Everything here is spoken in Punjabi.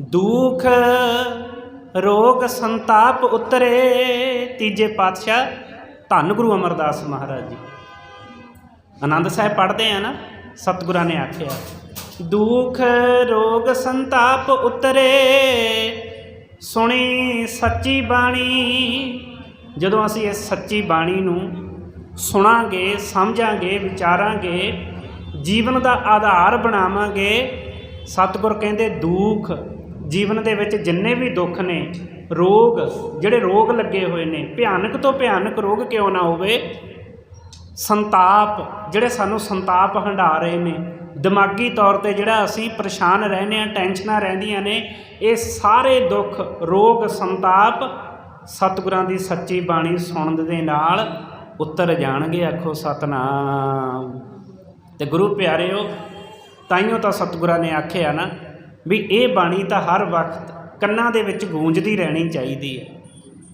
ਦੁਖ ਰੋਗ ਸੰਤਾਪ ਉਤਰੇ। ਤੀਜੇ ਪਾਤਸ਼ਾਹ ਧੰਨ ਗੁਰੂ ਅਮਰਦਾਸ ਮਹਾਰਾਜ ਜੀ। ਆਨੰਦ ਸਾਹਿਬ ਪੜ੍ਹਦੇ ਆ ਨਾ, ਸਤਿਗੁਰਾਂ ਨੇ ਆਖਿਆ, ਦੁਖ ਰੋਗ ਸੰਤਾਪ ਉਤਰੇ, ਸੁਣੀ ਸੱਚੀ ਬਾਣੀ। ਜਦੋਂ ਅਸੀਂ ਇਸ ਸੱਚੀ ਬਾਣੀ ਨੂੰ ਸੁਣਾਂਗੇ, ਸਮਝਾਂਗੇ, ਵਿਚਾਰਾਂਗੇ, ਜੀਵਨ ਦਾ ਆਧਾਰ ਬਣਾਵਾਂਗੇ, ਸਤਿਗੁਰ ਕਹਿੰਦੇ, ਦੁੱਖ ਜੀਵਨ ਦੇ ਵਿੱਚ ਜਿੰਨੇ ਵੀ ਦੁੱਖ ਨੇ, ਰੋਗ, ਜਿਹੜੇ ਰੋਗ ਲੱਗੇ ਹੋਏ ਨੇ, ਭਿਆਨਕ ਤੋਂ ਭਿਆਨਕ ਰੋਗ ਕਿਉਂ ਨਾ ਹੋਵੇ? ਸੰਤਾਪ, ਜਿਹੜੇ ਸਾਨੂੰ ਸੰਤਾਪ ਹੰਢਾ ਰਹੇ ਨੇ, ਦਿਮਾਗੀ ਤੌਰ ਤੇ ਜਿਹੜਾ ਅਸੀਂ ਪਰੇਸ਼ਾਨ ਰਹਿੰਦੇ ਆ ਟੈਨਸ਼ਨਾਂ ਰਹਿੰਦੀਆਂ ਨੇ, ਇਹ ਸਾਰੇ ਦੁੱਖ, ਰੋਗ, ਸੰਤਾਪ ਸਤਿਗੁਰਾਂ ਦੀ ਸੱਚੀ ਬਾਣੀ ਸੁਣਨ ਦੇ ਨਾਲ ਉੱਤਰ ਜਾਣਗੇ, ਆਖੋ ਸਤਨਾਮ। ਤੇ ਗੁਰੂ ਪਿਆਰਿਓ ਤਾਈਓ ਤਾਂ ਸਤਿਗੁਰਾਂ ਨੇ ਆਖਿਆ ਨਾ ਵੀ ਇਹ ਬਾਣੀ ਤਾਂ ਹਰ ਵਕਤ ਕੰਨਾਂ ਦੇ ਵਿੱਚ ਗੂੰਜਦੀ ਰਹਿਣੀ ਚਾਹੀਦੀ ਹੈ।